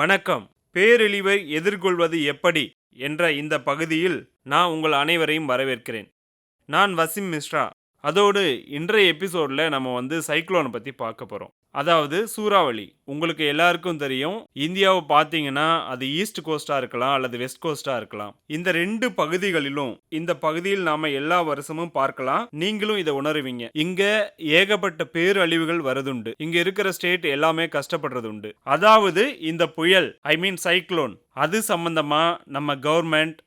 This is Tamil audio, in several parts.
வணக்கம். பேரழிவை எதிர்கொள்வது எப்படி? என்ற இந்த பகுதியில் நான் உங்கள் அனைவரையும் வரவேற்கிறேன். நான் வசிம் மிஸ்ரா. அதோடு இன்றைய எபிசோடில் நம்ம வந்து சைக்ளோனை பற்றி பார்க்க போகிறோம் அதாவது சூறாவளி. உங்களுக்கு எல்லாருக்கும் தெரியும். இந்தியாவை பார்த்தீங்கன்னா அது ஈஸ்ட் கோஸ்டாக இருக்கலாம் அல்லது வெஸ்ட் கோஸ்டாக இருக்கலாம். இந்த ரெண்டு பகுதிகளிலும் இந்த பகுதியில் நாம் எல்லா வருஷமும் பார்க்கலாம். நீங்களும் இதை உணருவீங்க. இங்கே ஏகப்பட்ட பேரழிவுகள் வருதுண்டு. இங்கே இருக்கிற ஸ்டேட் எல்லாமே கஷ்டப்படுறது உண்டு அதாவது இந்த புயல் ஐ மீன் சைக்ளோன் அது சம்பந்தமாக நம்ம கவர்மெண்ட்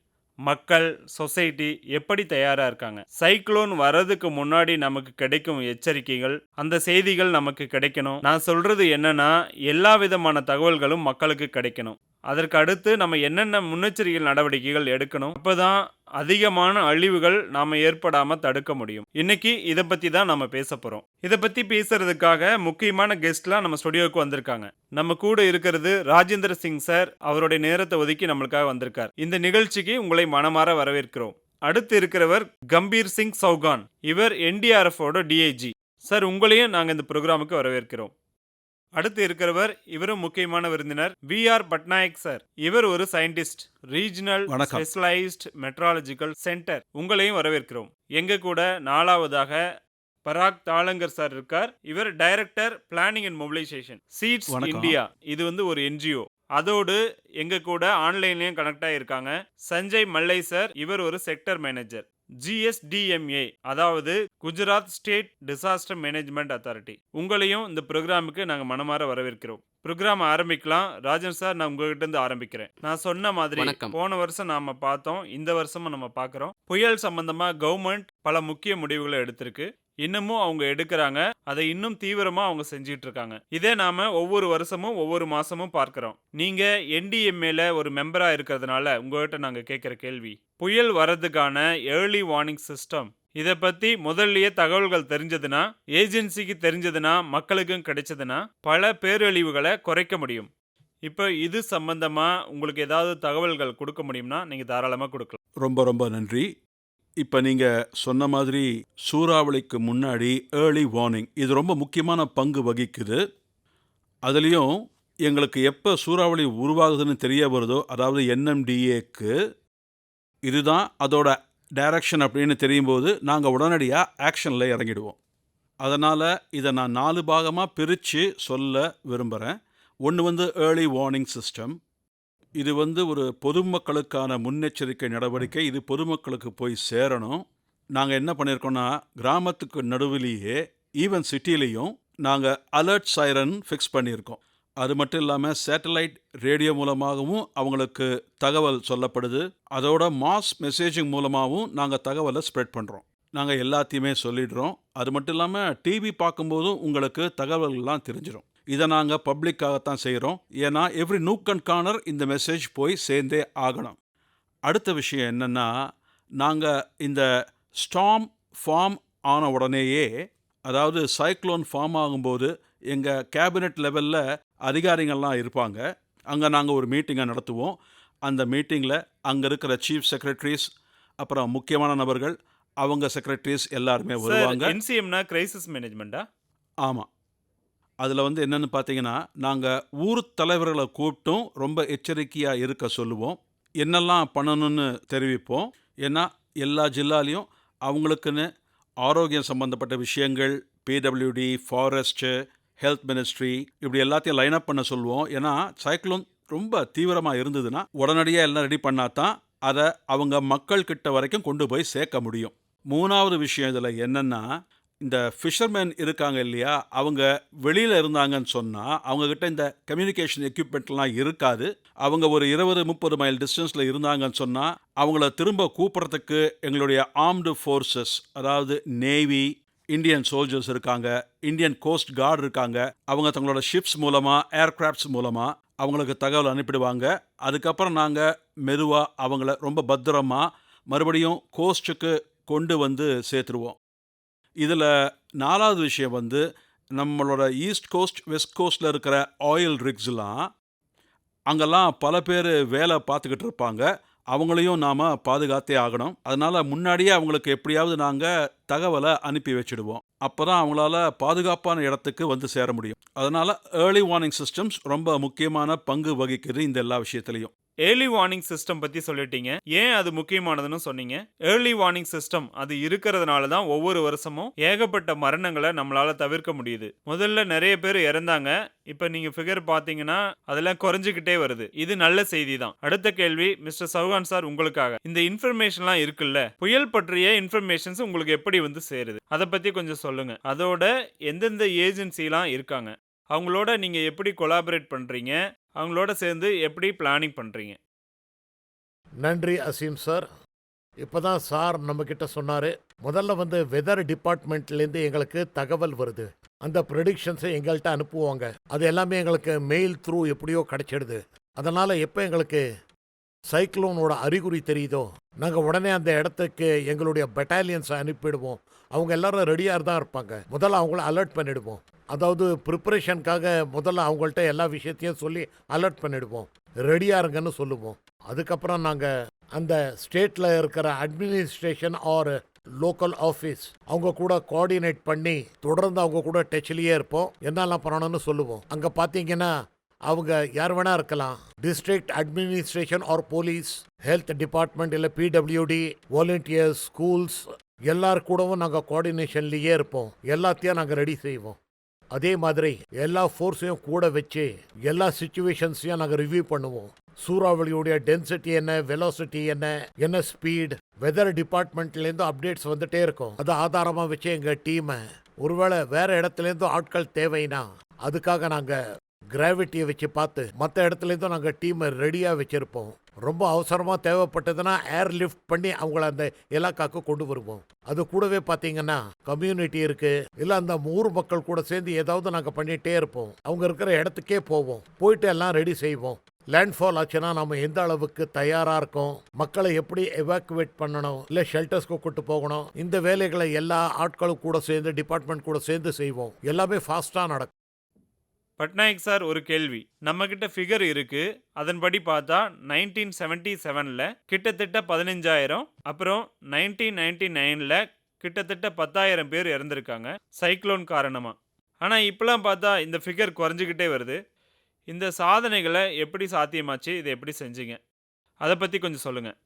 மக்கள் சொசைட்டி எப்படி தயாராக இருக்காங்க? சைக்ளோன் வர்றதுக்கு முன்னாடி நமக்கு கிடைக்கும் எச்சரிக்கைகள் அந்த செய்திகள் நமக்கு கிடைக்கணும். நான் சொல்கிறது என்னன்னா எல்லா விதமான தகவல்களும் மக்களுக்கு கிடைக்கணும். அதற்கு அடுத்து நம்ம என்னென்ன முன்னெச்சரிக்கை நடவடிக்கைகள் எடுக்கணும்? அப்பதான் அதிகமான அழிவுகள் நாம் ஏற்படாமல் தடுக்க முடியும். இன்னைக்கு இதை பற்றி தான் நம்ம பேச போகிறோம் இதை பற்றி பேசுறதுக்காக முக்கியமான கெஸ்ட்லாம் நம்ம ஸ்டுடியோவுக்கு வந்திருக்காங்க. நம்ம கூட இருக்கிறது ராஜேந்திர சிங் சார் அவருடைய நேரத்தை ஒதுக்கி நம்மளுக்காக வந்திருக்கார். இந்த நிகழ்ச்சிக்கு உங்களை மனமாற வரவேற்கிறோம். அடுத்து இருக்கிறவர் கம்பீர் சிங் சௌகான். இவர் என்டிஆர்எஃபோட டிஐஜி சார் உங்களையும் நாங்கள் இந்த ப்ரோக்ராமுக்கு வரவேற்கிறோம். அடுத்து இருக்கிறவர் இவரும் முக்கியமான விருந்தினர் வி ஆர் பட்நாயக் சார். இவர் ஒரு scientist regional. Specialised meteorological centre உங்களையும் வரவேற்கிறோம். எங்க கூட நாலாவதாக பராக் தாளங்கர் சார் இருக்கார். இவர் director planning and mobilisation SEEDS. India இது வந்து ஒரு என்ஜிஓ அதோடு எங்க கூட ஆன்லைன்லயும் கனெக்ட் ஆயிருக்காங்க. சஞ்சய் மல்லை சார் இவர் ஒரு செக்டர் மேனேஜர் ஜிஎஸ்டிஎம்ஏ அதாவது Gujarat state disaster management authority உங்களையும் இந்த ப்ரோக்ராமுக்கு நாங்கள் மனமாற வரவேற்கிறோம். ப்ரோக்ராம் ஆரம்பிக்கலாம். ராஜன் சார் நான் உங்ககிட்ட இருந்து ஆரம்பிக்கிறேன். நான் சொன்ன மாதிரி. போன வருஷம் நாம பார்த்தோம். இந்த வருஷமும் நம்ம பார்க்குறோம். புயல் சம்பந்தமா கவர்மெண்ட் பல முக்கிய முடிவுகளை எடுத்திருக்கு. இன்னமும் அவங்க எடுக்கிறாங்க. அதை இன்னும் தீவிரமா அவங்க செஞ்சிட்டு இருக்காங்க இதே நாம ஒவ்வொரு வருஷமும் ஒவ்வொரு மாசமும் பார்க்கிறோம். நீங்க என்டிஎம்ஏல ஒரு மெம்பரா இருக்கிறதுனால உங்ககிட்ட நாங்க கேட்கிற கேள்வி புயல் வர்றதுக்கான ஏர்லி வார்னிங் சிஸ்டம் இதை பற்றி முதல்லயே தகவல்கள் தெரிஞ்சதுன்னா ஏஜென்சிக்கு தெரிஞ்சதுன்னா மக்களுக்கும் கிடைச்சதுன்னா பல பேரழிவுகளை குறைக்க முடியும். இப்போ இது சம்பந்தமாக உங்களுக்கு ஏதாவது தகவல்கள் கொடுக்க முடியும்னா நீங்கள் தாராளமாக கொடுக்கலாம். ரொம்ப ரொம்ப நன்றி. இப்போ நீங்கள் சொன்ன மாதிரி சூறாவளிக்கு முன்னாடி ஏர்லி வார்னிங் இது ரொம்ப முக்கியமான பங்கு வகிக்குது. அதுலேயும் எங்களுக்கு எப்போ சூறாவளி உருவாகுதுன்னு தெரிய வருதோ அதாவது என்எம்டிஏக்கு இதுதான் அதோட டைரக்ஷன் அப்படின்னு தெரியும் போது நாங்கள் உடனடியாக ஆக்ஷனில் இறங்கிடுவோம். அதனால் இதை நான் நாலு பாகமாக பிரித்து சொல்ல விரும்புகிறேன் ஒன்று வந்து ஏர்லி வார்னிங் சிஸ்டம் இது வந்து ஒரு பொதுமக்களுக்கான முன்னெச்சரிக்கை நடவடிக்கை. இது பொதுமக்களுக்கு போய் சேரணும். நாங்கள் என்ன பண்ணியிருக்கோன்னா கிராமத்துக்கு நடுவிலேயே ஈவன் சிட்டிலேயும் நாங்கள் அலர்ட் சைரன் ஃபிக்ஸ் பண்ணியிருக்கோம் அது மட்டும் இல்லாமல் சேட்டலைட் ரேடியோ மூலமாகவும் அவங்களுக்கு தகவல் சொல்லப்படுது. அதோட மாஸ் மெசேஜிங் மூலமாகவும் நாங்கள் தகவலை ஸ்ப்ரெட் பண்ணுறோம் நாங்கள் எல்லாத்தையுமே சொல்லிடுறோம். அது மட்டும் இல்லாமல் டிவி பார்க்கும்போதும் உங்களுக்கு தகவல்கள்லாம் தெரிஞ்சிடும் இதை நாங்கள் பப்ளிக்காகத்தான் செய்கிறோம் ஏன்னா எவ்ரி நூக் அண்ட் கார்னர் இந்த மெசேஜ் போய் சேர்ந்தே ஆகணும். அடுத்த விஷயம் என்னென்னா நாங்கள் இந்த ஸ்டாம் ஃபார்ம் ஆன உடனேயே அதாவது சைக்ளோன் ஃபார்ம் ஆகும்போது எங்கள் கேபினெட் லெவலில் அதிகாரிகள்லாம் இருப்பாங்க. அங்கே நாங்கள் ஒரு மீட்டிங்கை நடத்துவோம். அந்த மீட்டிங்கில் அங்கே இருக்கிற சீஃப் செக்ரட்டரிஸ் அப்புறம் முக்கியமான நபர்கள் அவங்க செக்ரட்டரிஸ் எல்லாருமே வருவாங்க. என்சிஎம்னா கிரைசிஸ் மேனேஜ்மெண்டா ஆமாம் அதில் வந்து என்னென்னு பார்த்தீங்கன்னா நாங்கள் ஊர் தலைவர்களை கூப்பிட்டும் ரொம்ப எச்சரிக்கையாக இருக்க சொல்லுவோம். என்னெல்லாம் பண்ணணும்னு தெரிவிப்போம். ஏன்னா எல்லா ஜில்லாலையும் அவங்களுக்குன்னு ஆரோக்கியம் சம்மந்தப்பட்ட விஷயங்கள் பிடபிள்யூடி ஃபாரஸ்ட்டு ஹெல்த் மினிஸ்ட்ரி இப்படி எல்லாத்தையும் லைன் அப் பண்ண சொல்லுவோம். ஏன்னா சைக்ளோன் ரொம்ப தீவிரமாக இருந்ததுன்னா உடனடியாக எல்லாம் ரெடி பண்ணால் தான் அதை அவங்க மக்கள்கிட்ட வரைக்கும் கொண்டு போய் சேர்க்க முடியும். மூணாவது விஷயம் இதில் என்னென்னா இந்த ஃபிஷர்மேன் இருக்காங்க இல்லையா அவங்க வெளியில் இருந்தாங்கன்னு சொன்னால் அவங்கக்கிட்ட இந்த கம்யூனிகேஷன் எக்யூப்மெண்ட்லாம் இருக்காது. அவங்க ஒரு இருபது முப்பது மைல் டிஸ்டன்ஸில் இருந்தாங்கன்னு சொன்னால் அவங்கள திரும்ப கூப்பிட்றதுக்கு எங்களுடைய ஆர்ம்டு ஃபோர்ஸஸ் அதாவது நேவி இந்தியன் சோல்ஜர்ஸ் இருக்காங்க இந்தியன் கோஸ்ட் கார்டு இருக்காங்க. அவங்க தங்களோட ஷிப்ஸ் மூலமாக ஏர்கிராஃப்ட்ஸ் மூலமாக அவங்களுக்கு தகவல் அனுப்பிடுவாங்க. அதுக்கப்புறம் நாங்கள் மெதுவாக அவங்கள ரொம்ப பத்திரமா மறுபடியும் கோஸ்ட்டுக்கு கொண்டு வந்து சேர்த்துருவோம். இதில் நாலாவது விஷயம் வந்து நம்மளோட ஈஸ்ட் கோஸ்ட் வெஸ்ட் கோஸ்ட்டில் இருக்கிற ஆயில் ரிக்ஸ்லாம் அங்கெல்லாம் பல பேர் வேலை பார்த்துக்கிட்டு இருப்பாங்க. அவங்களையும் நாம் பாதுகாத்தே ஆகணும். அதனால் முன்னாடியே அவங்களுக்கு எப்படியாவது நாங்கள் தகவலை அனுப்பி வச்சிடுவோம். அப்போ தான் அவங்களால பாதுகாப்பான இடத்துக்கு வந்து சேர முடியும். அதனால் ஏர்லி வார்னிங் சிஸ்டம்ஸ் ரொம்ப முக்கியமான பங்கு வகிக்குது இந்த எல்லா விஷயத்துலையும். ஏர்லி வார்னிங் சிஸ்டம் பற்றி சொல்லிட்டீங்க. ஏன் அது முக்கியமானதுன்னு சொன்னீங்க? ஏர்லி வார்னிங் சிஸ்டம் அது இருக்கிறதுனால தான் ஒவ்வொரு வருஷமும் ஏகப்பட்ட மரணங்களை நம்மளால் தவிர்க்க முடியுது. முதல்ல நிறைய பேர் இறந்தாங்க. இப்போ நீங்கள் ஃபிகர் பார்த்தீங்கன்னா அதெல்லாம் குறைஞ்சிக்கிட்டே வருது. இது நல்ல செய்தி தான். அடுத்த கேள்வி மிஸ்டர் சௌகான் சார் உங்களுக்காக. இந்த இன்ஃபர்மேஷன்லாம் இருக்குல்ல? புயல் பற்றிய இன்ஃபர்மேஷன்ஸ் உங்களுக்கு எப்படி வந்து சேருது? அதை பற்றி கொஞ்சம் சொல்லுங்கள் அதோட எந்தெந்த ஏஜென்சிலாம் இருக்காங்க? அவங்களோட நீங்கள் எப்படி கொலாபரேட் பண்ணுறீங்க அவங்களோட சேர்ந்து எப்படி பிளானிங் பண்ணுறீங்க நன்றி அசீம் சார். இப்போ தான் சார் நம்மக்கிட்ட சொன்னார் முதல்ல வந்து வெதர் டிபார்ட்மெண்ட்லேருந்து எங்களுக்கு தகவல் வருது. அந்த ப்ரெடிக்ஷன்ஸை எங்கள்கிட்ட அனுப்புவாங்க. அது எல்லாமே எங்களுக்கு மெயில் த்ரூ எப்படியோ கிடைச்சிடுது. அதனால் எப்போ எங்களுக்கு சைக்ளோனோட அறிகுறி தெரியுதோ நாங்கள் உடனே அந்த இடத்துக்கு எங்களுடைய பெட்டாலியன்ஸை அனுப்பிடுவோம். அவங்க எல்லாரும் ரெடியாக தான் இருப்பாங்க. முதல்ல அவங்கள அலர்ட் பண்ணிடுவோம். அதாவது ப்ரிப்பரேஷனுக்காக முதல்ல அவங்கள்ட்ட எல்லா விஷயத்தையும் சொல்லி அலர்ட் பண்ணிடுவோம். ரெடியாக இருங்கன்னு சொல்லுவோம். அதுக்கப்புறம் நாங்கள் அந்த ஸ்டேட்டில் இருக்கிற அட்மினிஸ்ட்ரேஷன் ஆர் லோக்கல் ஆஃபீஸ் அவங்க கூட கோஆர்டினேட் பண்ணி தொடர்ந்து அவங்க கூட டச்லேயே இருப்போம். என்னெல்லாம் பண்ணணும்னு சொல்லுவோம். அங்கே பார்த்தீங்கன்னா அவங்க யார் வேணா இருக்கலாம். District administration or police health department இல்லை பிடபிள்யூடி வாலண்டியர்ஸ் ஸ்கூல்ஸ் எல்லார் கூடவும் நாங்கள் கோஆர்டினேஷன்லேயே இருப்போம். எல்லாத்தையும் நாங்கள் ரெடி செய்வோம். அதே மாதிரி எல்லா ஃபோர்ஸையும் கூட வச்சு எல்லா சுச்சுவேஷன்ஸையும் நாங்கள் ரிவ்யூ பண்ணுவோம். சூறாவளியுடைய டென்சிட்டி என்ன வெலாசிட்டி என்ன என்ன ஸ்பீட் வெதர் டிபார்ட்மெண்ட்லேருந்து அப்டேட்ஸ் வந்துட்டே இருக்கும். அதை ஆதாரமாக வச்சு எங்கள் டீமை ஒருவேளை வேற இடத்துலேருந்து ஆட்கள் தேவைன்னா அதுக்காக நாங்கள் கிராவிட்டியை வச்சு பார்த்து மற்ற இடத்துலேருந்தும் நாங்கள் டீமை ரெடியாக வச்சுருப்போம். ரொம்ப அவசரமாக தேவைப்பட்டதுன்னா ஏர் லிஃப்ட் பண்ணி அவங்கள அந்த இலாக்காக்கு கொண்டு வருவோம். அது கூடவே பார்த்தீங்கன்னா கம்யூனிட்டி இருக்குது இல்லை அந்த ஊர் மக்கள் கூட சேர்ந்து ஏதாவது நாங்கள் பண்ணிகிட்டே இருப்போம். அவங்க இருக்கிற இடத்துக்கே போவோம். போயிட்டு எல்லாம் ரெடி செய்வோம். லேண்ட்ஃபால் ஆச்சுன்னா நம்ம எந்த அளவுக்கு தயாராக இருக்கோம்? மக்களை எப்படி எவாக்குவேட் பண்ணணும்? இல்லை ஷெல்டர்ஸ்க்கு கூட்டு போகணும்? இந்த வேலைகளை எல்லா ஆட்களும் கூட சேர்ந்து டிபார்ட்மெண்ட் கூட சேர்ந்து செய்வோம். எல்லாமே ஃபாஸ்ட்டாக நடக்கும். பட்நாயக் சார் ஒரு கேள்வி. நம்மக்கிட்ட ஃபிகர் இருக்கு. அதன்படி பார்த்தா நைன்டீன் செவன்டி செவனில் கிட்டத்தட்ட பதினஞ்சாயிரம் அப்புறம் நைன்டீன் நைன்டி நைனில் கிட்டத்தட்ட பத்தாயிரம் பேர் இறந்துருக்காங்க சைக்ளோன் காரணமாக ஆனால் இப்போலாம் பார்த்தா இந்த ஃபிகர் குறைஞ்சிக்கிட்டே வருது. இந்த சாதனைகளை எப்படி சாத்தியமாச்சு? இதை எப்படி செஞ்சீங்க? அதை பற்றி கொஞ்சம் சொல்லுங்கள்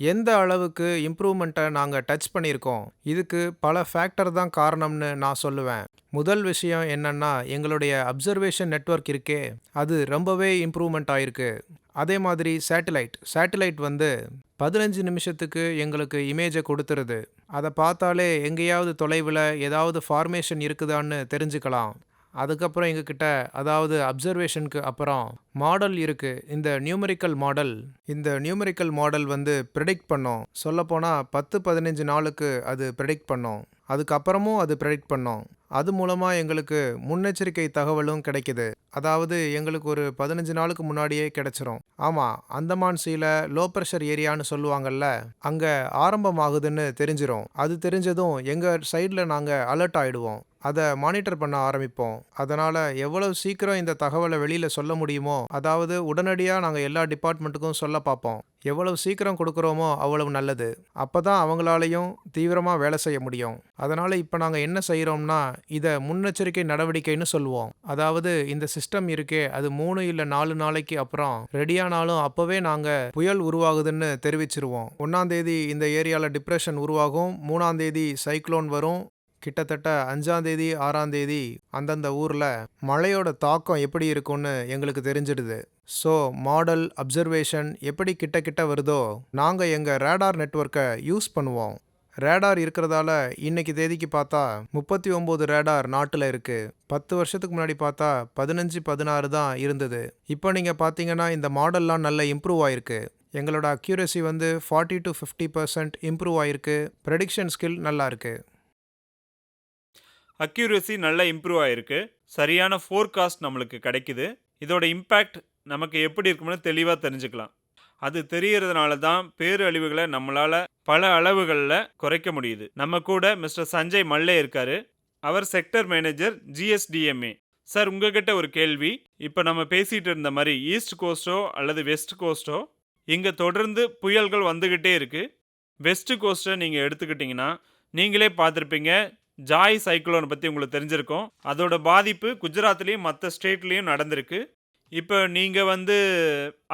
எந்த அளவுக்கு இம்ப்ரூவ்மெண்ட்டை நாங்கள் டச் பண்ணியிருக்கோம்? இதுக்கு பல ஃபேக்டர் தான் காரணம்னு நான் சொல்லுவேன். முதல் விஷயம் என்னன்னா எங்களுடைய அப்சர்வேஷன் நெட்வொர்க் இருக்கே. அது ரொம்பவே இம்ப்ரூவ்மெண்ட் ஆயிருக்கு. அதே மாதிரி சேட்டலைட் சேட்டலைட் வந்து பதினஞ்சு நிமிஷத்துக்கு எங்களுக்கு இமேஜை கொடுத்துருது. அதை பார்த்தாலே எங்கேயாவது தொலைவில் ஏதாவது ஃபார்மேஷன் இருக்குதான்னு தெரிஞ்சுக்கலாம். அதுக்கப்புறம் எங்ககிட்ட அதாவது அப்சர்வேஷனுக்கு அப்புறம் மாடல் இருக்குது இந்த நியூமரிக்கல் மாடல் இந்த நியூமரிக்கல் மாடல் வந்து ப்ரெடிக்ட் பண்ணோம். சொல்லப்போனால் பத்து பதினஞ்சு நாளுக்கு அது ப்ரெடிக்ட் பண்ணோம். அதுக்கப்புறமும் அது ப்ரெடிக்ட் பண்ணோம். அது மூலமாக எங்களுக்கு முன்னெச்சரிக்கை தகவலும் கிடைக்குது. அதாவது எங்களுக்கு ஒரு பதினஞ்சு நாளுக்கு முன்னாடியே கிடைச்சிரும். ஆமாம் அந்தமான் சீல லோ ப்ரெஷர் ஏரியான்னு சொல்லுவாங்கல்ல அங்கே ஆரம்பமாகுதுன்னு தெரிஞ்சிரும். அது தெரிஞ்சதும் எங்கள் சைடில் நாங்கள் அலர்ட் ஆகிடுவோம் அதை மானிட்டர் பண்ண ஆரம்பிப்போம். அதனால் எவ்வளவு சீக்கிரம் இந்த தகவலை வெளியில் சொல்ல முடியுமோ அதாவது உடனடியாக நாங்கள் எல்லா டிபார்ட்மெண்ட்டுக்கும் சொல்ல பார்ப்போம். எவ்வளவு சீக்கிரம் கொடுக்குறோமோ அவ்வளவு நல்லது. அப்போ தான் அவங்களாலையும் தீவிரமாக வேலை செய்ய முடியும். அதனால் இப்போ நாங்கள் என்ன செய்கிறோம்னா இதை முன்னெச்சரிக்கை நடவடிக்கைன்னு சொல்லுவோம். அதாவது இந்த சிஸ்டம் இருக்கே அது மூணு இல்லை நாலு நாளைக்கு அப்புறம் ரெடியானாலும் அப்போவே நாங்கள் புயல் உருவாகுதுன்னு தெரிவிச்சிருவோம். ஒன்றாந்தேதி இந்த ஏரியாவில் டிப்ரெஷன் உருவாகும் மூணாந்தேதி சைக்ளோன் வரும் கிட்டத்தட்ட அஞ்சாம் தேதி ஆறாம் தேதி அந்தந்த ஊரில் மழையோட தாக்கம் எப்படி இருக்கும்னு எங்களுக்கு தெரிஞ்சிடுது. ஸோ மாடல் அப்சர்வேஷன் எப்படி கிட்ட கிட்ட வருதோ நாங்கள் எங்கள் ரேடார் நெட்வொர்க்கை யூஸ் பண்ணுவோம். ரேடார் இருக்கிறதால இன்னைக்கு தேதிக்கு பார்த்தா முப்பத்தி ஒம்பது ரேடார் நாட்டில் இருக்குது பத்து வருஷத்துக்கு முன்னாடி பார்த்தா பதினஞ்சு பதினாறு தான் இருந்தது. இப்போ நீங்கள் பார்த்தீங்கன்னா இந்த மாடல்லாம் நல்ல இம்ப்ரூவ் ஆயிருக்கு. எங்களோட அக்யூரசி வந்து forty to fifty percent improve ஆயிருக்கு. ப்ரெடிக்ஷன் ஸ்கில் நல்லாருக்கு அக்யூரசி நல்லா இம்ப்ரூவ் ஆயிருக்கு. சரியான ஃபோர்காஸ்ட் நம்மளுக்கு கிடைக்குது. இதோட இம்பேக்ட் நமக்கு எப்படி இருக்கும்னு தெளிவாக தெரிஞ்சுக்கலாம். அது தெரியறதுனால தான் பேரழிவுகளை நம்மளால் பல அளவுகளில் குறைக்க முடியுது. நம்ம கூட மிஸ்டர் சஞ்சய் மல்லே இருக்காரு. அவர் செக்டர் மேனேஜர் ஜிஎஸ்டிஎம்ஏ சார் உங்ககிட்ட ஒரு கேள்வி. இப்போ நம்ம பேசிகிட்டு இருந்த மாதிரி ஈஸ்ட் கோஸ்ட்டோ அல்லது வெஸ்ட் கோஸ்ட்டோ இங்கே தொடர்ந்து புயல்கள் வந்துக்கிட்டே இருக்குது வெஸ்ட் கோஸ்ட்டை நீங்கள் எடுத்துக்கிட்டிங்கன்னா நீங்களே பார்த்துருப்பீங்க ஜாய் சைக்ளோனை பற்றி உங்களுக்கு தெரிஞ்சிருக்கும். அதோட பாதிப்பு குஜராத்லேயும் மற்ற ஸ்டேட்லேயும் நடந்திருக்கு. இப்போ நீங்கள் வந்து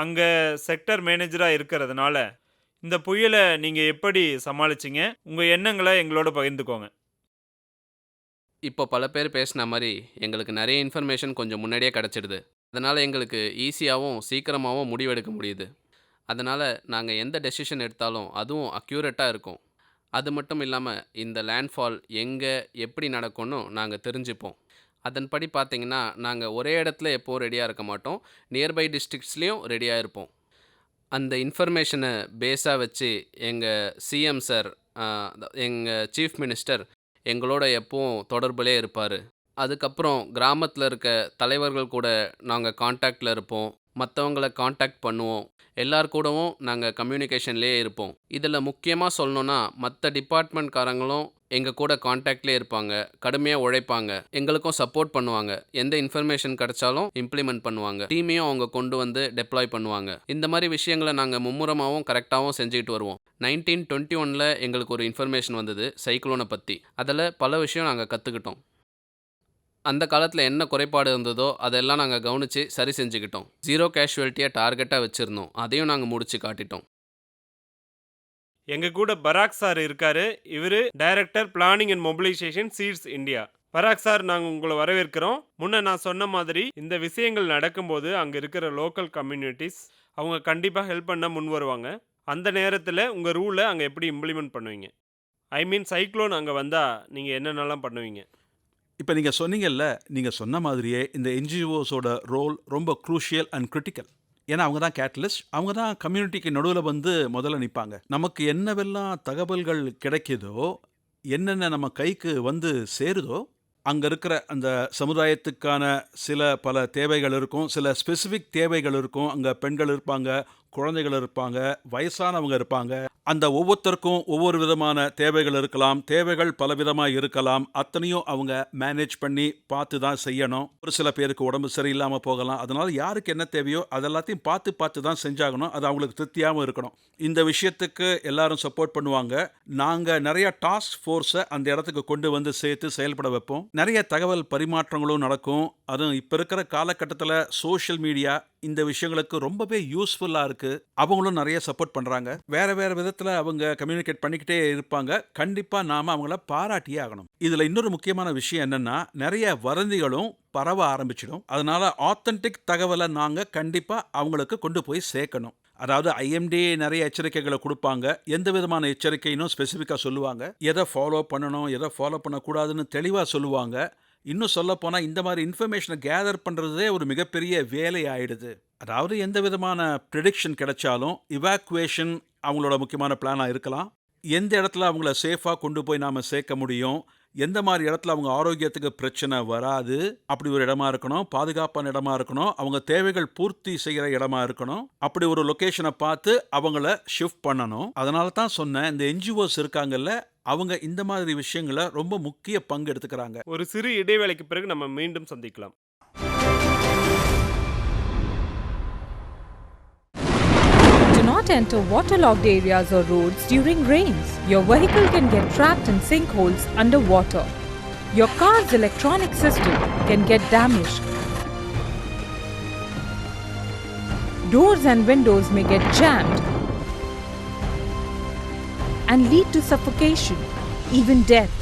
அங்கே செக்டர் மேனேஜராக இருக்கிறதுனால இந்த புயலை நீங்கள் எப்படி சமாளிச்சிங்க? உங்கள் எண்ணங்களை எங்களோட பகிர்ந்துக்கோங்க. இப்போ பல பேர் பேசின மாதிரி எங்களுக்கு நிறைய இன்ஃபர்மேஷன் கொஞ்சம் முன்னாடியே கிடச்சிடுது. அதனால் எங்களுக்கு ஈஸியாகவும் சீக்கிரமாகவும் முடிவெடுக்க முடியுது. அதனால் நாங்கள் எந்த டெசிஷன் எடுத்தாலும் அதுவும் அக்யூரேட்டாக இருக்கும். அது மட்டும் இல்லாமல் இந்த லேண்ட்ஃபால் எங்கே எப்படி நடக்கும்னு நாங்கள் தெரிஞ்சுப்போம். அதன்படி பார்த்தீங்கன்னா நாங்கள் ஒரே இடத்துல எப்போவும் ரெடியாக இருக்க மாட்டோம். நியர்பை டிஸ்ட்ரிக்ட்ஸ்லேயும் ரெடியாக இருப்போம். அந்த இன்ஃபர்மேஷனை பேஸாக வச்சு எங்கள் சிஎம் சார் எங்கள் சீஃப் மினிஸ்டர் எங்களோட எப்பவும் தொடர்புலே இருப்பார். அதுக்கப்புறம் கிராமத்தில் இருக்க தலைவர்கள் கூட நாங்கள் காண்டாக்டில் இருப்போம். மற்றவங்கள காண்டாக்ட் பண்ணுவோம். எல்லார் கூடவும் நாங்கள் கம்யூனிகேஷன்லேயே இருப்போம். இதில் முக்கியமாக சொல்லணுன்னா மற்ற டிபார்ட்மெண்ட்காரங்களும் எங்கள் கூட காண்டாக்ட்லேயே இருப்பாங்க கடுமையாக உழைப்பாங்க எங்களுக்கும் சப்போர்ட் பண்ணுவாங்க. எந்த இன்ஃபர்மேஷன் கிடைச்சாலும் இம்ப்ளிமெண்ட் பண்ணுவாங்க. டீமையும் அவங்க கொண்டு வந்து டெப்ளாய் பண்ணுவாங்க. இந்த மாதிரி விஷயங்களை நாங்கள் மும்முரமாகவும் கரெக்டாகவும் செஞ்சுக்கிட்டு வருவோம். நைன்டீன் டுவெண்ட்டி ஒனில் எங்களுக்கு ஒரு இன்ஃபர்மேஷன் வந்தது சைக்ளோனை பற்றி அதில் பல விஷயம் நாங்கள் கற்றுக்கிட்டோம் அந்த காலத்தில் என்ன குறைபாடு இருந்ததோ அதெல்லாம் நாங்கள் கவனித்து சரி செஞ்சுக்கிட்டோம். ஜீரோ கேஷுவலிட்டியாக டார்கெட்டாக வச்சுருந்தோம். அதையும் நாங்கள் முடிச்சு காட்டிட்டோம். எங்கள் கூட பராக் சார் இருக்காரு. இவர் director planning and mobilisation SEEDS India Parag sir நாங்கள் உங்களை வரவேற்கிறோம். முன்ன நான் சொன்ன மாதிரி இந்த விஷயங்கள் நடக்கும்போது அங்கே இருக்கிற லோக்கல் கம்யூனிட்டிஸ் அவங்க கண்டிப்பாக ஹெல்ப் பண்ண முன் வருவாங்க. அந்த நேரத்தில் உங்கள் ரூலை அங்கே எப்படி இம்ப்ளிமெண்ட் பண்ணுவீங்க? ஐ மீன் சைக்ளோன் அங்கே வந்தால் நீங்கள் என்னென்னலாம் பண்ணுவீங்க? இப்போ நீங்கள் சொன்னீங்கல்ல நீங்கள் சொன்ன மாதிரியே இந்த என்ஜிஓஸோட ரோல் ரொம்ப க்ரூஷியல் அண்ட் கிரிட்டிக்கல் ஏன்னா அவங்க தான் கேட்டலிஸ்ட் அவங்க தான் கம்யூனிட்டிக்கு நடுவில் வந்து முதல்ல நிற்பாங்க நமக்கு என்னவெல்லாம் தகவல்கள் கிடைக்கிதோ என்னென்ன நம்ம கைக்கு வந்து சேருதோ அங்கே இருக்கிற அந்த சமுதாயத்துக்கான சில பல தேவைகள் இருக்கும். சில ஸ்பெசிஃபிக் தேவைகள் இருக்கும். அங்கே பெண்கள் இருப்பாங்க குழந்தைகள் இருப்பாங்க வயசானவங்க இருப்பாங்க. அந்த ஒவ்வொருத்தருக்கும் ஒவ்வொரு விதமான தேவைகள் இருக்கலாம். தேவைகள் பல விதமாக இருக்கலாம். அத்தனையும் அவங்க மேனேஜ் பண்ணி பார்த்து தான் செய்யணும். ஒரு சில பேருக்கு உடம்பு சரியில்லாமல் போகலாம். அதனால் யாருக்கு என்ன தேவையோ அதெல்லாத்தையும் பார்த்து பார்த்து தான் செஞ்சாகணும். அது அவங்களுக்கு திருப்தியாகவும் இருக்கணும். இந்த விஷயத்துக்கு எல்லாரும் சப்போர்ட் பண்ணுவாங்க. நாங்கள் நிறைய டாஸ்க் ஃபோர்ஸை அந்த இடத்துக்கு கொண்டு வந்து சேர்த்து செயல்பட வைப்போம். நிறைய தகவல் பரிமாற்றங்களும் நடக்கும். அதுவும் இப்போ இருக்கிற காலகட்டத்தில் சோஷியல் மீடியா இந்த விஷயங்களுக்கு ரொம்பவே யூஸ்ஃபுல்லாக இருக்குது அவங்களும் நிறைய சப்போர்ட் பண்ணுறாங்க வேறு வேறு விதத்தில் அவங்க கம்யூனிகேட் பண்ணிக்கிட்டே இருப்பாங்க. கண்டிப்பாக நாம் அவங்கள பாராட்டியே ஆகணும். இதில் இன்னொரு முக்கியமான விஷயம் என்னென்னா நிறைய வதந்திகளும் பரவ ஆரம்பிச்சிடும். அதனால் ஆத்தென்டிக் தகவலை நாங்கள் கண்டிப்பாக அவங்களுக்கு கொண்டு போய் சேர்க்கணும். அதாவது ஐஎம்டி நிறைய எச்சரிக்கைகளை கொடுப்பாங்க. எந்த விதமான எச்சரிக்கையினும் ஸ்பெசிஃபிக்காக சொல்லுவாங்க. எதை ஃபாலோ பண்ணணும் எதை ஃபாலோ பண்ணக்கூடாதுன்னு தெளிவாக சொல்லுவாங்க. இன்னும் சொல்லப்போனால் இந்த மாதிரி இன்ஃபர்மேஷனை கேதர் பண்ணுறதே ஒரு மிகப்பெரிய வேலை ஆயிடுது அதாவது எந்த விதமான ப்ரிடிக்ஷன் கிடைச்சாலும் இவாக்குவேஷன் அவங்களோட முக்கியமான பிளானாக இருக்கலாம். எந்த இடத்துல அவங்கள சேஃபாக கொண்டு போய் நாம் சேர்க்க முடியும் எந்த மாதிரி இடத்துல அவங்க ஆரோக்கியத்துக்கு பிரச்சனை வராது அப்படி ஒரு இடமா இருக்கணும் பாதுகாப்பான இடமா இருக்கணும் அவங்க தேவைகள் பூர்த்தி செய்கிற இடமா இருக்கணும் அப்படி ஒரு லொக்கேஷனை பார்த்து அவங்கள ஷிஃப்ட் பண்ணணும். அதனால தான் சொன்னேன் இந்த என்ஜிஓஸ் இருக்காங்கல்ல அவங்க இந்த மாதிரி விஷயங்களை ரொம்ப முக்கிய பங்கு எடுத்துக்கிறாங்க. ஒரு சிறு இடைவேளைக்கு பிறகு நம்ம மீண்டும் சந்திக்கலாம். Not enter waterlogged areas or roads during rains. Your vehicle can get trapped in sinkholes underwater. Your car's electronic system can get damaged. Doors and windows may get jammed and lead to suffocation, even death.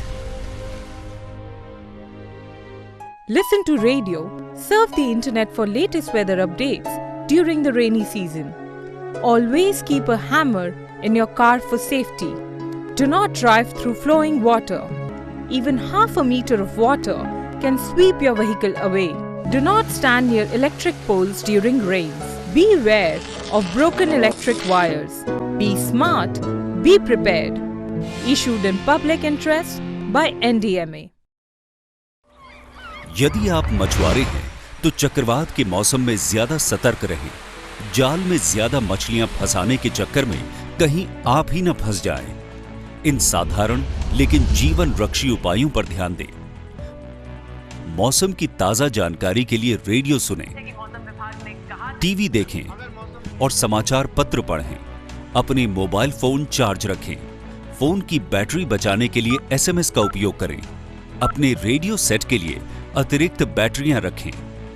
Listen to radio, surf the internet for latest weather updates during the rainy season. Always keep a hammer in your car for safety. Do not drive through flowing water. Even half a meter of water can sweep your vehicle away. Do not stand near electric poles during rains. Beware of broken electric wires. Be smart, be prepared. Issued in public interest by NDMA. यदि आप मछुआरे हैं तो चक्रवात के मौसम में ज्यादा सतर्क रहें जाल में ज़्यादा मछलियाँ फंसाने के चक्कर में कहीं आप ही न फंस जाएँ। इन साधारण लेकिन जीवन रक्षी उपायों पर ध्यान दें। मौसम की ताज़ा जानकारी के लिए रेडियो सुने। टीवी देखें और समाचार पत्र पढ़ें। अपने मोबाइल फ़ोन चार्ज रखें। फ़ोन की बैटरी बचाने के लिए एसएमएस का उपयोग करें। अपने रेडियो सेट के लिए अतिरिक्त बैटरियाँ रखें।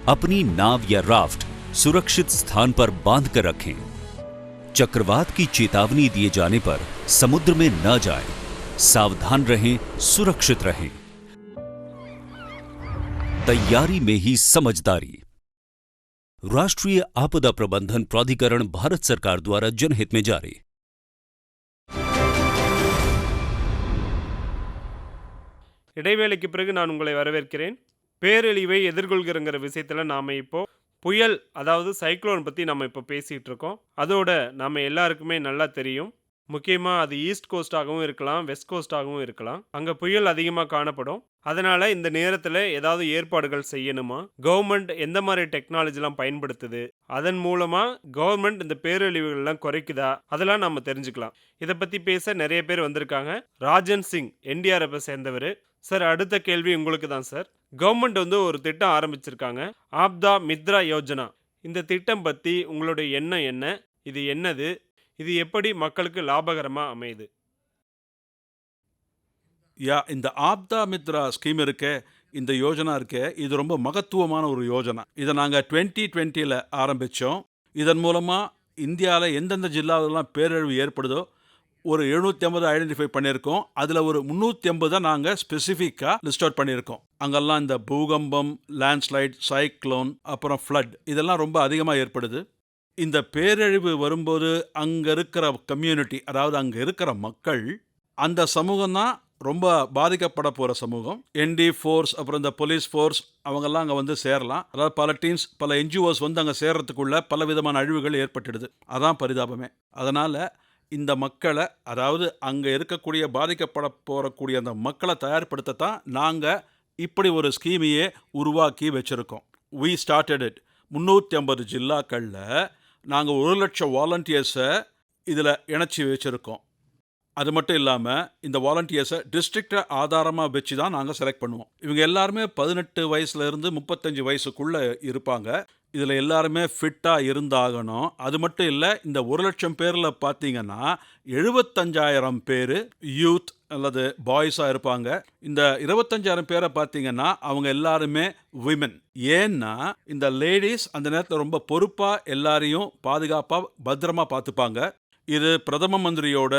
अपनी नाव या राफ्ट सुरक्षित स्थान पर बांध कर रखें चक्रवात की चेतावनी दिए जाने पर समुद्र में न जाएं, सावधान रहें सुरक्षित रहें तैयारी में ही समझदारी राष्ट्रीय आपदा प्रबंधन प्राधिकरण भारत सरकार द्वारा जनहित में जारी இடைவேளைக்கு பிறகு நான் உங்களை வரவேற்கிறேன் பேரழிவை எதிர்கொள்கிறங்கிற விஷயத்துல நாம இப்போ புயல் அதாவது சைக்ளோன் பற்றி நம்ம இப்போ பேசிகிட்டு இருக்கோம் அதோட நம்ம எல்லாருக்குமே நல்லா தெரியும். முக்கியமாக அது ஈஸ்ட் கோஸ்டாகவும் இருக்கலாம் வெஸ்ட் கோஸ்டாகவும் இருக்கலாம். அங்கே புயல் அதிகமாக காணப்படும். அதனால் இந்த நேரத்தில் ஏதாவது ஏற்பாடுகள் செய்யணுமா? கவர்மெண்ட் எந்த மாதிரி டெக்னாலஜிலாம் பயன்படுத்துது? அதன் மூலமாக கவர்மெண்ட் இந்த பேரழிவுகள்லாம் குறைக்குதா? அதெல்லாம் நம்ம தெரிஞ்சுக்கலாம். இதை பற்றி பேச நிறைய பேர் வந்திருக்காங்க. ராஜன் சிங் என்டிஆர்எஃப்பை சேர்ந்தவர். சார் அடுத்த கேள்வி உங்களுக்கு தான் சார். கவர்மெண்ட் வந்து ஒரு திட்டம் ஆரம்பிச்சிருக்காங்க. ஆப்தா மித்ரா யோஜனா. இந்த திட்டம் பற்றி உங்களுடைய எண்ணம் என்ன? இது என்னது? இது எப்படி மக்களுக்கு லாபகரமாக அமையுது? யா இந்த ஆப்தா மித்ரா ஸ்கீம் இருக்கே இந்த யோஜனா இருக்கே இது ரொம்ப மகத்துவமான ஒரு யோஜனா. இதை நாங்கள் டுவெண்ட்டி டுவெண்ட்டியில் ஆரம்பித்தோம் இதன் மூலமாக இந்தியாவில் எந்தெந்த ஜில்லாவிலலாம் பேரழிவு ஏற்படுதோ ஒரு எழுநூற்றி ஐம்பது ஐடென்டிஃபை பண்ணியிருக்கோம். அதில் ஒரு முந்நூற்றி ஐம்பதை நாங்கள் ஸ்பெசிஃபிக்காக லிஸ்ட் அவுட் பண்ணியிருக்கோம். அங்கெல்லாம் இந்த பூகம்பம் லேண்ட்ஸ்லைட் சைக்ளோன் அப்புறம் ஃப்ளட் இதெல்லாம் ரொம்ப அதிகமாக ஏற்படுது. இந்த பேரழிவு வரும்போது அங்கே இருக்கிற கம்யூனிட்டி அதாவது அங்கே இருக்கிற மக்கள் அந்த சமூகம் தான் ரொம்ப பாதிக்கப்பட போகிற சமூகம். என்டி ஃபோர்ஸ் அப்புறம் இந்த போலீஸ் ஃபோர்ஸ் அவங்கெல்லாம் அங்கே வந்து சேரலாம். அதாவது பல டீம்ஸ் பல என்ஜிஓஸ் வந்து அங்கே சேர்றதுக்குள்ள பல விதமான அழிவுகள் ஏற்பட்டுடுது. அதான் பரிதாபமே. அதனால் இந்த மக்களை அதாவது அங்கே இருக்கக்கூடிய பாதிக்கப்பட போகக்கூடிய அந்த மக்களை தயார்படுத்தத்தான் நாங்கள் இப்படி ஒரு ஸ்கீமையே உருவாக்கி வச்சுருக்கோம். வி ஸ்டார்டட் இட் முந்நூற்றி ஐம்பது ஜில்லாக்களில் நாங்கள் ஒரு லட்சம் வாலண்டியர்ஸை இதில் இணைச்சி வச்சுருக்கோம். அது மட்டும் இல்லாமல் இந்த வாலண்டியர்ஸை டிஸ்ட்ரிக்டை ஆதாரமாக வச்சு தான் நாங்கள் செலக்ட் பண்ணுவோம். இவங்க எல்லாருமே பதினெட்டு வயசுலேருந்து முப்பத்தஞ்சு வயசுக்குள்ளே இருப்பாங்க. இதில் எல்லாருமே ஃபிட்டாக இருந்தாகணும். அது மட்டும் இல்லை இந்த ஒரு லட்சம் பேரில் பார்த்தீங்கன்னா எழுபத்தஞ்சாயிரம் பேர் யூத் அல்லது பாய்ஸாக இருப்பாங்க. இந்த இருபத்தஞ்சாயிரம் பேரை பார்த்தீங்கன்னா அவங்க எல்லாருமே விமன் ஏன்னா இந்த லேடிஸ் அந்த நேரத்தில் ரொம்ப பொறுப்பாக எல்லாரையும் பாதுகாப்பாக பத்திரமா பார்த்துப்பாங்க. இது பிரதம மந்திரியோட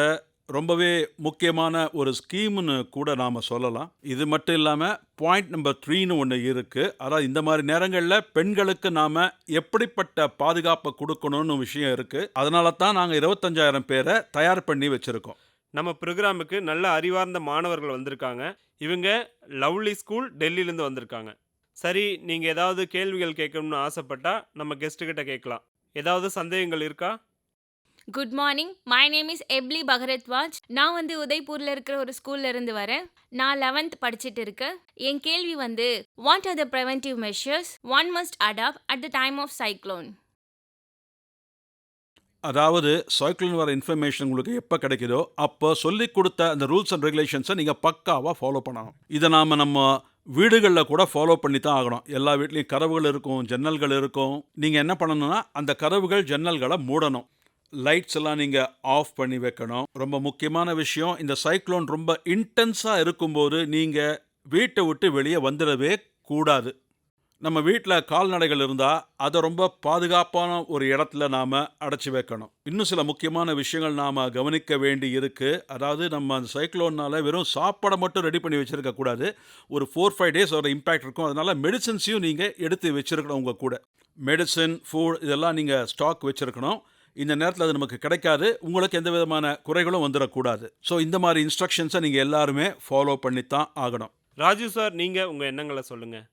ரொம்பவே முக்கியமான ஒரு ஸ்கீம்னு கூட நாம் சொல்லலாம். இது மட்டும் இல்லாமல் பாயிண்ட் நம்பர் த்ரீன்னு ஒன்று இருக்குது அதாவது இந்த மாதிரி நேரங்களில் பெண்களுக்கு நாம் எப்படிப்பட்ட பாதுகாப்பை கொடுக்கணும்னு விஷயம் இருக்குது அதனால தான் நாங்கள் இருபத்தஞ்சாயிரம் பேரை தயார் பண்ணி வச்சுருக்கோம். நம்ம ப்ரோக்ராமுக்கு நல்ல அறிவார்ந்த மாணவர்கள் வந்திருக்காங்க. இவங்க லவ்லி ஸ்கூல் டெல்லியிலேருந்து வந்திருக்காங்க. சரி நீங்கள் ஏதாவது கேள்விகள் கேட்கணும்னு ஆசைப்பட்டால் நம்ம கெஸ்ட்டுக்கிட்ட கேட்கலாம். ஏதாவது சந்தேகங்கள் இருக்கா? Good morning my name is எப்லி Bharadwaj நான் வந்து உதய்பூரில் இருக்கிற ஒரு ஸ்கூல்ல இருந்து வரேன். நான் லெவன்த் படிச்சுட்டு இருக்கேன். என் கேள்வி வந்து what are the preventive measures one must adopt at the time of cyclone அதாவது சைக்கிள் வர இன்ஃபர்மேஷன் உங்களுக்கு எப்போ கிடைக்குதோ அப்போ சொல்லி கொடுத்த அந்த ரூல்ஸ் அண்ட் ரெகுலேஷன்ஸை நீங்கள் பக்காவாக ஃபாலோ பண்ணணும். இதை நாம் நம்ம வீடுகளில் கூட ஃபாலோ பண்ணி தான் ஆகணும். எல்லா வீட்லேயும் கதவுகள் இருக்கும் ஜன்னல்கள் இருக்கும். நீங்கள் என்ன பண்ணணும்னா அந்த கதவுகள் ஜன்னல்களை மூடணும். லைட்ஸ் எல்லாம் நீங்கள் ஆஃப் பண்ணி வைக்கணும். ரொம்ப முக்கியமான விஷயம் இந்த சைக்ளோன் ரொம்ப இன்டென்ஸாக இருக்கும்போது நீங்கள் வீட்டை விட்டு வெளியே வந்துடவே கூடாது. நம்ம வீட்டில் கால்நடைகள் இருந்தால் அதை ரொம்ப பாதுகாப்பான ஒரு இடத்துல நாம் அடைச்சி வைக்கணும். இன்னும் சில முக்கியமான விஷயங்கள் நாம் கவனிக்க வேண்டி இருக்குது அதாவது நம்ம அந்த சைக்ளோன்னால் வெறும் சாப்பாடை மட்டும் ரெடி பண்ணி வச்சுருக்கக்கூடாது ஒரு ஃபோர் ஃபைவ் டேஸ் ஒரு இம்பேக்ட் இருக்கும். அதனால் மெடிசன்ஸையும் நீங்கள் எடுத்து வச்சுருக்கணும் உங்கள் கூட. மெடிசன் ஃபுட் இதெல்லாம் நீங்கள் ஸ்டாக் வச்சுருக்கணும். இந்த நேரத்தில் அது நமக்கு கிடைக்காது. உங்களுக்கு எந்த விதமான குறைகளும் வந்துடக்கூடாது. ஸோ இந்த மாதிரி இன்ஸ்ட்ரக்ஷன்ஸை நீங்கள் எல்லாருமே ஃபாலோ பண்ணித்தான் ஆகணும். ராஜு சார் நீங்கள் உங்கள் எண்ணங்களை சொல்லுங்கள்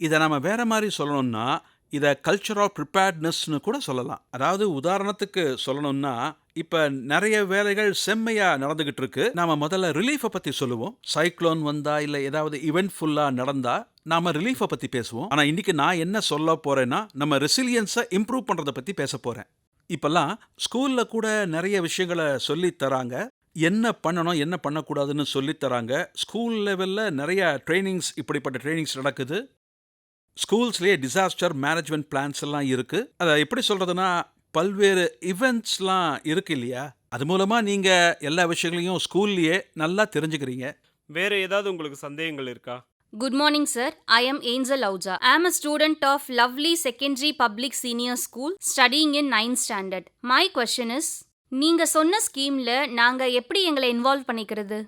இதை நம்ம வேற மாதிரி சொல்லணும்னா இதை கல்ச்சர் ஆஃப் ப்ரிப்பேர்ட்னஸ்னு கூட சொல்லலாம். அதாவது உதாரணத்துக்கு சொல்லணும்னா இப்போ நிறைய வேலைகள் செம்மையாக நடந்துகிட்டு இருக்கு நாம முதல்ல ரிலீஃபை பற்றி சொல்லுவோம். சைக்ளோன் வந்தா இல்லை ஏதாவது இவெண்ட்ஃபுல்லாக நடந்தா நாம ரிலீஃபை பற்றி பேசுவோம். ஆனால் இன்னைக்கு நான் என்ன சொல்ல போறேன்னா நம்ம ரெசிலியன்ஸை இம்ப்ரூவ் பண்ணுறதை பற்றி பேச போகிறேன் இப்போல்லாம் ஸ்கூலில் கூட நிறைய விஷயங்களை சொல்லித்தராங்க என்ன பண்ணணும் என்ன பண்ணக்கூடாதுன்னு சொல்லித்தராங்க ஸ்கூல் லெவலில் நிறைய ட்ரைனிங்ஸ் இப்படிப்பட்ட ட்ரைனிங்ஸ் நடக்குது. ஸ்கூல்ஸ்லேயே டிசாஸ்டர் மேனேஜ்மெண்ட் பிளான்ஸ் எல்லாம் இருக்குது அதை எப்படி சொல்கிறதுனா பல்வேறு இவெண்ட்ஸ்லாம் இருக்கு இல்லையா? அது மூலமாக நீங்கள் எல்லா விஷயங்களையும் ஸ்கூல்லையே நல்லா தெரிஞ்சுக்கிறீங்க. வேறு ஏதாவது உங்களுக்கு சந்தேகங்கள் இருக்கா? Good morning, sir. I am Angel Auja. I am a student of Lovely Secondary Public Senior School studying in 9th standard. My question is நீங்க சொன்ன ஸ்கீம்ல நாங்க எப்படி எங்களை இன்வால்வ் பண்ணிக்கிறது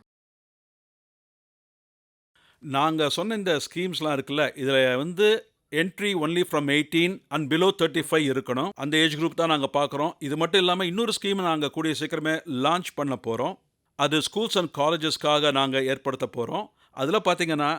நாங்கள் சொன்ன இந்த ஸ்கீம்ஸ்லாம் இருக்குல்ல இதில் வந்து entry only from eighteen and below thirty five இருக்கணும் அந்த ஏஜ் குரூப் தான் நாங்கள் பார்க்குறோம் இது மட்டும் இல்லாமல் இன்னொரு ஸ்கீம் நாங்கள் கூடிய சீக்கிரமே லான்ச் பண்ண போகிறோம் அது ஸ்கூல்ஸ் அண்ட் காலேஜஸ்க்காக நாங்கள் ஏற்படுத்த போகிறோம் அதில் பார்த்தீங்கன்னா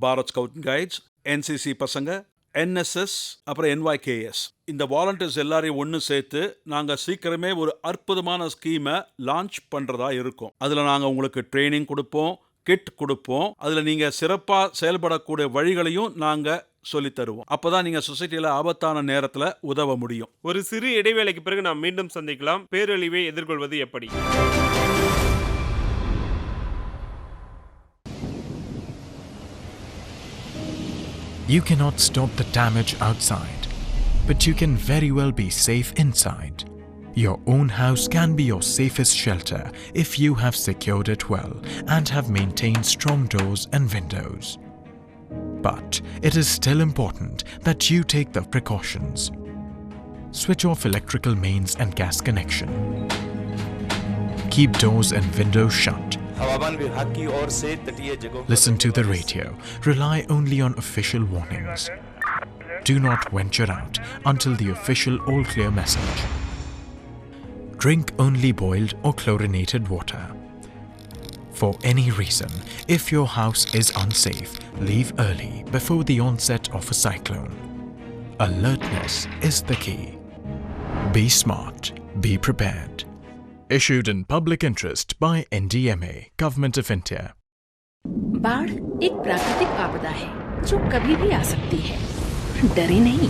பாரத் ஸ்கவுட் கைட்ஸ் என்சிசி பசங்க என்எஸ்எஸ் அப்புறம் என்ஒய்கேஎஸ் இந்த வாலண்டியர்ஸ் எல்லாரையும் ஒன்று சேர்த்து நாங்கள் சீக்கிரமே ஒரு அற்புதமான ஸ்கீமை லான்ச் பண்ணுறதா இருக்கும். அதில் நாங்கள் உங்களுக்கு ட்ரைனிங் கொடுப்போம் கிட் கொடுப்போம். அதில் நீங்கள் சிறப்பாக செயல்படக்கூடிய வழிகளையும் நாங்கள் சொல்லித் தருவோம். அப்போ தான் நீங்கள் சொசைட்டியில் ஆபத்தான நேரத்தில் உதவ முடியும். ஒரு சிறு இடைவேளைக்கு பிறகு நாம் மீண்டும் சந்திக்கலாம். பேரழிவை எதிர்கொள்வது எப்படி? You cannot stop the damage outside, but you can very well be safe inside. Your own house can be your safest shelter if you have secured it well and have maintained strong doors and windows. But it is still important that you take the precautions. Switch off electrical mains and gas connection. Keep doors and windows shut. Listen to the radio. Rely only on official warnings. Do not venture out until the official all clear message. Drink only boiled or chlorinated water. For any reason, if your house is unsafe, leave early before the onset of a cyclone. Alertness is the key. Be smart, be prepared. Issued in public interest by NDMA, Government of India. बाढ़ एक प्राकृतिक आपदा है जो कभी भी आ सकती है। डरे नहीं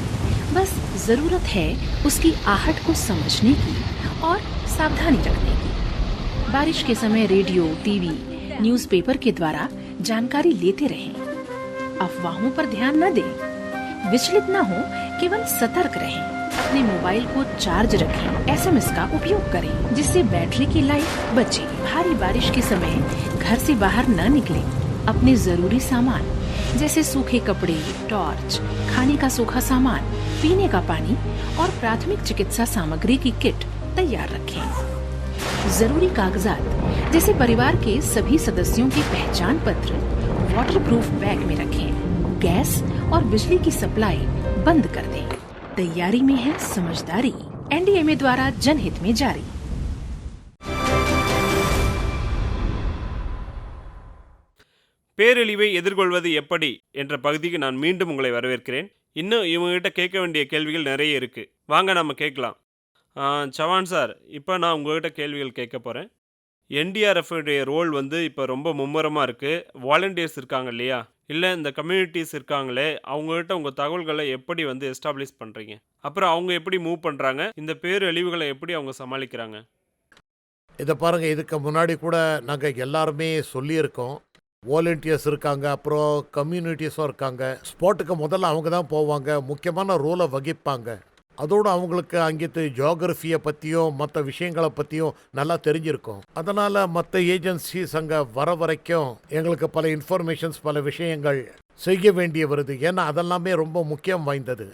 बस ज़रूरत है उसकी आहट को समझने की और सावधानी रखने की। बारिश के समय रेडियो टीवी न्यूज़पेपर के द्वारा जानकारी लेते रहें। अफवाहों पर ध्यान न दें। विचलित न हो केवल सतर्क रहें। अपने मोबाइल को चार्ज रखें, एसएमएस का उपयोग करें, जिससे बैटरी की लाइफ बचे। भारी बारिश के समय घर से बाहर न निकलें। अपने ज़रूरी सामान, जैसे सूखे कपड़े, टॉर्च, खाने का सूखा सामान, पीने का पानी और प्राथमिक चिकित्सा सामग्री की किट तैयार रखें। ज़रूरी कागजात, जैसे परिवार के सभी सदस्यों के पहचान पत्र वाटरप्रूफ बैग में रखें। गैस और बिजली की सप्लाई बंद कर दें। तैयारी में है समझदारी एनडीएमए द्वारा जनहित में जारी பேரழிவை எதிர்கொள்வது எப்படி என்ற பகுதிக்கு நான் மீண்டும் உங்களை வரவேற்கிறேன் இன்னும் இவங்ககிட்ட கேட்க வேண்டிய கேள்விகள் நிறைய இருக்கு வாங்க நம்ம கேட்கலாம் ஆ, சவான் சார் இப்போ நான் உங்ககிட்ட கேள்விகள் கேட்க போகிறேன் என்டிஆர்எஃப் உடைய ரோல் வந்து இப்போ ரொம்ப மும்முரமாக இருக்குது வாலண்டியர்ஸ் இருக்காங்க இல்லையா இல்லை இந்த கம்யூனிட்டிஸ் இருக்காங்களே அவங்ககிட்ட உங்கள் தகவல்களை எப்படி வந்து எஸ்டாப்ளிஷ் பண்ணுறீங்க அப்புறம் அவங்க எப்படி மூவ் பண்ணுறாங்க இந்த பேரழிவுகளை எப்படி அவங்க சமாளிக்கிறாங்க? இதை பாருங்கள் இதுக்கு முன்னாடி கூட நாங்கள் எல்லாருமே சொல்லியிருக்கோம். வாலண்டியர்ஸ் இருக்காங்க அப்புறம் கம்யூனிட்டிஸும் இருக்காங்க. ஸ்போர்ட்டுக்கு முதல்ல அவங்க தான் போவாங்க. முக்கியமான ரோலை வகிப்பாங்க. அதோடு அவங்களுக்கு அங்கேத்து ஜியோகிரஃபியை பற்றியும் மற்ற விஷயங்களை பற்றியும் நல்லா தெரிஞ்சிருக்கும். அதனால் மற்ற ஏஜென்சிஸ் அங்கே வர வரைக்கும் எங்களுக்கு பல இன்ஃபர்மேஷன்ஸ் பல விஷயங்கள் செய்ய வேண்டிய வருது. ஏன்னா அதெல்லாமே ரொம்ப முக்கியம் வாய்ந்தது.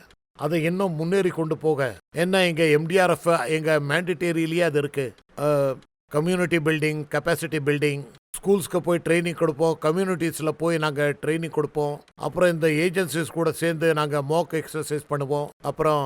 அதை இன்னும் முன்னேறி கொண்டு போக. என்ன எங்கள் எம்டிஆர்எஃப் எங்கள் மேண்டிட்டேரியிலேயே அது இருக்குது கம்யூனிட்டி பில்டிங் கெப்பாசிட்டி பில்டிங் ஸ்கூல்ஸ்க்கு போய் ட்ரைனிங் கொடுப்போம். கம்யூனிட்டிஸில் போய் நாங்கள் ட்ரைனிங் கொடுப்போம். அப்புறம் இந்த ஏஜென்சிஸ் கூட சேர்ந்து நாங்கள் மோக் எக்ஸசைஸ் பண்ணுவோம். அப்புறம்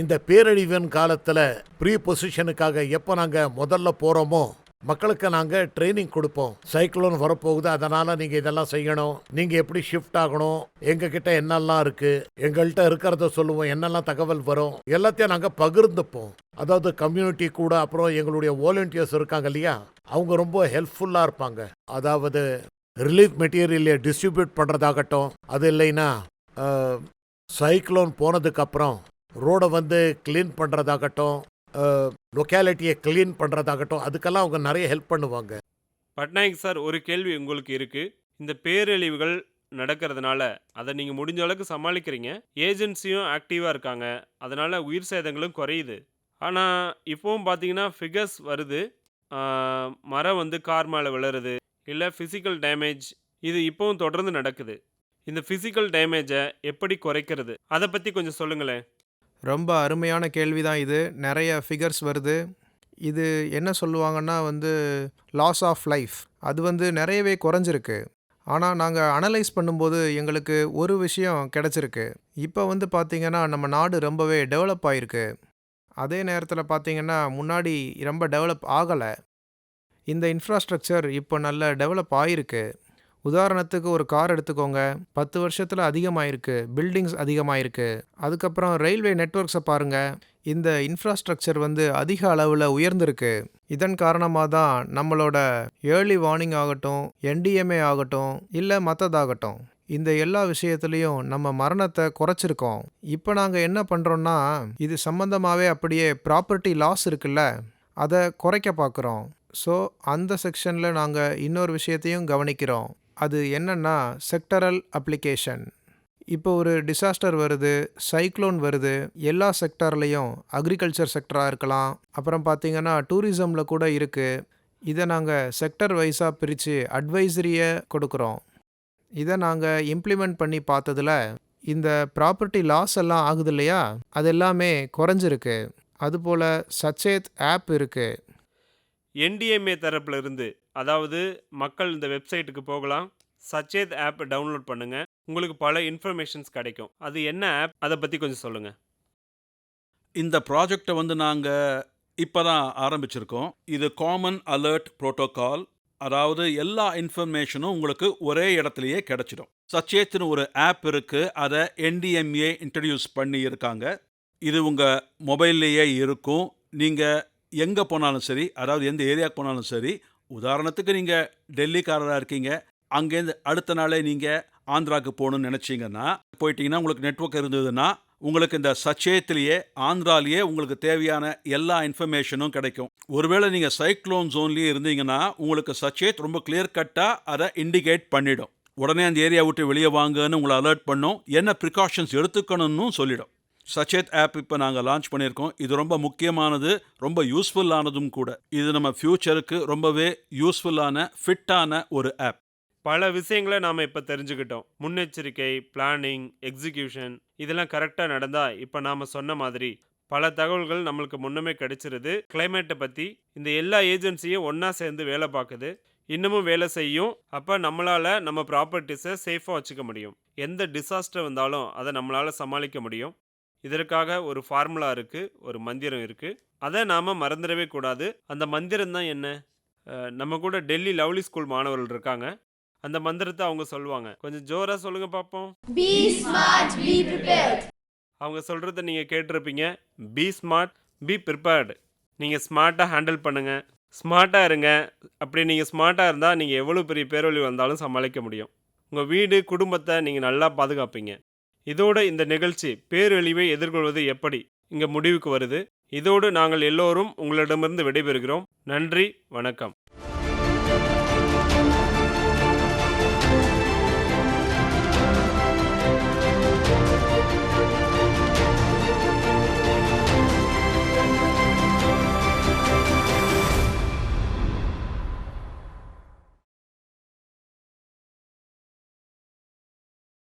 இந்த பேரழிவின் காலத்தில் ப்ரீ பொசிஷனுக்காக எப்போ நாங்கள் முதல்ல போகிறோமோ மக்களுக்கு நாங்கள் ட்ரைனிங் கொடுப்போம். சைக்ளோன் வரப்போகுது அதனால் நீங்கள் இதெல்லாம் செய்யணும். நீங்கள் எப்படி ஷிஃப்ட் ஆகணும் எங்ககிட்ட என்னெல்லாம் இருக்குது எங்கள்கிட்ட இருக்கிறத சொல்லுவோம் என்னெல்லாம் தகவல் வரும் எல்லாத்தையும் நாங்கள் பகிர்ந்துப்போம். அதாவது கம்யூனிட்டி கூட அப்புறம் எங்களுடைய வாலண்டியர்ஸ் இருக்காங்க இல்லையா அவங்க ரொம்ப ஹெல்ப்ஃபுல்லாக இருப்பாங்க. அதாவது ரிலீஃப் மெட்டீரியலை டிஸ்ட்ரிபியூட் பண்ணுறதாகட்டும் அது இல்லைன்னா சைக்ளோன் போனதுக்கப்புறம் ரோடை வந்து க்ளீன் பண்ணுறதாகட்டும் லொக்காலிட்டியை க்ளீன் பண்ணுறதாகட்டும் அதுக்கெல்லாம் அவங்க நிறைய ஹெல்ப் பண்ணுவாங்க. பட்நாயக் சார் ஒரு கேள்வி உங்களுக்கு இருக்குது இந்த பேரழிவுகள் நடக்கிறதுனால அதை நீங்கள் முடிஞ்ச அளவுக்கு சமாளிக்கிறீங்க. ஏஜென்சியும் ஆக்டிவாக இருக்காங்க. அதனால் உயிர் சேதங்களும் குறையுது. ஆனால் இப்போவும் பார்த்தீங்கன்னா ஃபிகர்ஸ் வருது. மரம் வந்து கார் மேலே விழுறது இல்லை ஃபிசிக்கல் டேமேஜ் இது இப்போவும் தொடர்ந்து நடக்குது. இந்த ஃபிசிக்கல் டேமேஜை எப்படி குறைக்கிறது? அதை பற்றி கொஞ்சம் சொல்லுங்களேன். ரொம்ப அருமையான கேள்வி தான் இது. நிறைய ஃபிகர்ஸ் வருது. இது என்ன சொல்லுவாங்கன்னா வந்து லாஸ் ஆஃப் லைஃப் அது வந்து நிறையவே குறைஞ்சிருக்கு. ஆனால் நாங்கள் அனலைஸ் பண்ணும்போது எங்களுக்கு ஒரு விஷயம் கிடச்சிருக்கு. இப்போ வந்து பார்த்திங்கன்னா நம்ம நாடு ரொம்பவே டெவலப் ஆகிருக்கு அதே நேரத்தில் பார்த்திங்கன்னா முன்னாடி ரொம்ப டெவலப் ஆகலை. இந்த இன்ஃப்ராஸ்ட்ரக்சர் இப்போ நல்ல டெவலப் ஆகிருக்கு உதாரணத்துக்கு ஒரு கார் எடுத்துக்கோங்க. பத்து வருஷத்தில் அதிகமாயிருக்கு. பில்டிங்ஸ் அதிகமாயிருக்கு. அதுக்கப்புறம் ரயில்வே நெட்வொர்க்ஸை பாருங்கள் இந்த இன்ஃப்ராஸ்ட்ரக்சர் வந்து அதிக அளவில் உயர்ந்திருக்கு. இதன் காரணமாக தான் நம்மளோட ஏர்லி வார்னிங் ஆகட்டும் என்டிஎம்ஏ ஆகட்டும் இல்லை மற்றதாகட்டும் இந்த எல்லா விஷயத்துலையும் நம்ம மரணத்தை குறைச்சிருக்கோம். இப்போ நாங்கள் என்ன பண்ணுறோன்னா இது சம்மந்தமாகவே அப்படியே ப்ராப்பர்ட்டி லாஸ் இருக்குல்ல அதை குறைக்க பார்க்குறோம் ஸோ அந்த செக்ஷனில் நாங்கள் இன்னொரு விஷயத்தையும் கவனிக்கிறோம். அது என்னன்னா செக்டரல் அப்ளிகேஷன் இப்போ ஒரு டிசாஸ்டர் வருது சைக்ளோன் வருது எல்லா செக்டர்லேயும் அக்ரிகல்ச்சர் செக்டராக இருக்கலாம். அப்புறம் பார்த்தீங்கன்னா டூரிசமில் கூட இருக்குது இதை நாங்கள் செக்டர் வைஸாக பிரித்து அட்வைசரியை கொடுக்குறோம். இதை நாங்கள் இம்ப்ளிமெண்ட் பண்ணி பார்த்ததுல இந்த ப்ராப்பர்ட்டி லாஸ் எல்லாம் ஆகுது இல்லையா? அது எல்லாமே குறைஞ்சிருக்கு. அதுபோல் சச்சேத் ஆப் இருக்குது என்டிஎம்ஏ தரப்பில் இருந்து அதாவது மக்கள் இந்த வெப்சைட்டுக்கு போகலாம். சச்சேத் ஆப் டவுன்லோட் பண்ணுங்க. உங்களுக்கு பல இன்ஃபர்மேஷன்ஸ் கிடைக்கும். அது என்ன ஆப்? அதை பற்றி கொஞ்சம் சொல்லுங்கள் இந்த ப்ராஜெக்டை வந்து நாங்கள் இப்போ தான் ஆரம்பிச்சிருக்கோம். இது காமன் அலர்ட் ப்ரோட்டோகால் அதாவது எல்லா இன்ஃபர்மேஷனும் உங்களுக்கு ஒரே இடத்துலையே கிடைச்சிடும். சச்சேத்னு ஒரு ஆப் இருக்குது அதை என்டிஎம்ஏ இன்ட்ரடியூஸ் பண்ணி இருக்காங்க இது உங்கள் மொபைல்லையே இருக்கும். நீங்கள் எங்கே போனாலும் சரி அதாவது எந்த ஏரியாவுக்கு போனாலும் சரி உதாரணத்துக்கு நீங்கள் டெல்லிக்காரராக இருக்கீங்க அங்கேருந்து அடுத்த நாளே நீங்கள் ஆந்திராவுக்கு போகணும்னு நினச்சிங்கன்னா போயிட்டீங்கன்னா உங்களுக்கு நெட்வொர்க் இருந்ததுன்னா உங்களுக்கு இந்த சச்சேத்திலேயே ஆந்திராலேயே உங்களுக்கு தேவையான எல்லா இன்ஃபர்மேஷனும் கிடைக்கும். ஒருவேளை நீங்கள் சைக்ளோன் ஜோன்லேயே இருந்தீங்கன்னா உங்களுக்கு சச்சேத் ரொம்ப கிளியர் கட்டாக அதை இண்டிகேட் பண்ணிடும். உடனே அந்த ஏரியா விட்டு வெளியே வாங்கன்னு உங்களை அலர்ட் பண்ணும். என்ன ப்ரிகாஷன்ஸ் எடுத்துக்கணும்னு சொல்லிடும். சச்சேத் ஆப் இப்போ நாங்கள் லான்ச் பண்ணியிருக்கோம். இது ரொம்ப முக்கியமானது ரொம்ப யூஸ்ஃபுல்லானதும் கூட. இது நம்ம ஃப்யூச்சருக்கு ரொம்பவே யூஸ்ஃபுல்லான ஃபிட்டான ஒரு ஆப் பல விஷயங்களை நாம் இப்போ தெரிஞ்சுக்கிட்டோம். முன்னெச்சரிக்கை பிளானிங் எக்ஸிகியூஷன் இதெல்லாம் கரெக்டாக நடந்தால் இப்போ நாம் சொன்ன மாதிரி பல தகவல்கள் நம்மளுக்கு முன்னமே கிடைச்சிருது. கிளைமேட்டை பற்றி இந்த எல்லா ஏஜென்சியும் ஒன்றா சேர்ந்து வேலை பார்க்குது. இன்னமும் வேலை செய்யும். அப்போ நம்மளால் நம்ம ப்ராப்பர்ட்டிஸை சேஃபாக வச்சுக்க முடியும். எந்த டிசாஸ்டர் வந்தாலும் அதை நம்மளால் சமாளிக்க முடியும். இதற்காக ஒரு ஃபார்முலா இருக்குது ஒரு மந்திரம் இருக்குது அதை நாம் மறந்துடவே கூடாது. அந்த மந்திரம் தான் என்ன? நம்ம கூட டெல்லி லவ்லி ஸ்கூல் மாணவர்கள் இருக்காங்க. அந்த மந்திரத்தை அவங்க சொல்லுவாங்க. கொஞ்சம் ஜோரா சொல்லுங்க பார்ப்போம். அவங்க சொல்கிறத நீங்கள் கேட்டிருப்பீங்க. பி ஸ்மார்ட் பி ப்ரிப்பேர்டு நீங்கள் ஸ்மார்ட்டாக ஹேண்டில் பண்ணுங்கள் ஸ்மார்ட்டாக இருங்க. அப்படி நீங்கள் ஸ்மார்ட்டாக இருந்தால் நீங்கள் எவ்வளோ பெரிய பேரொழி வந்தாலும் சமாளிக்க முடியும். உங்கள் வீடு குடும்பத்தை நீங்கள் நல்லா பாதுகாப்பீங்க. இதோட இந்த நிகழ்ச்சி பேரழிவை எதிர்கொள்வது எப்படி? இங்கே முடிவுக்கு வருது. இதோடு நாங்கள் எல்லோரும் உங்களிடமிருந்து விடைபெறுகிறோம். நன்றி வணக்கம்.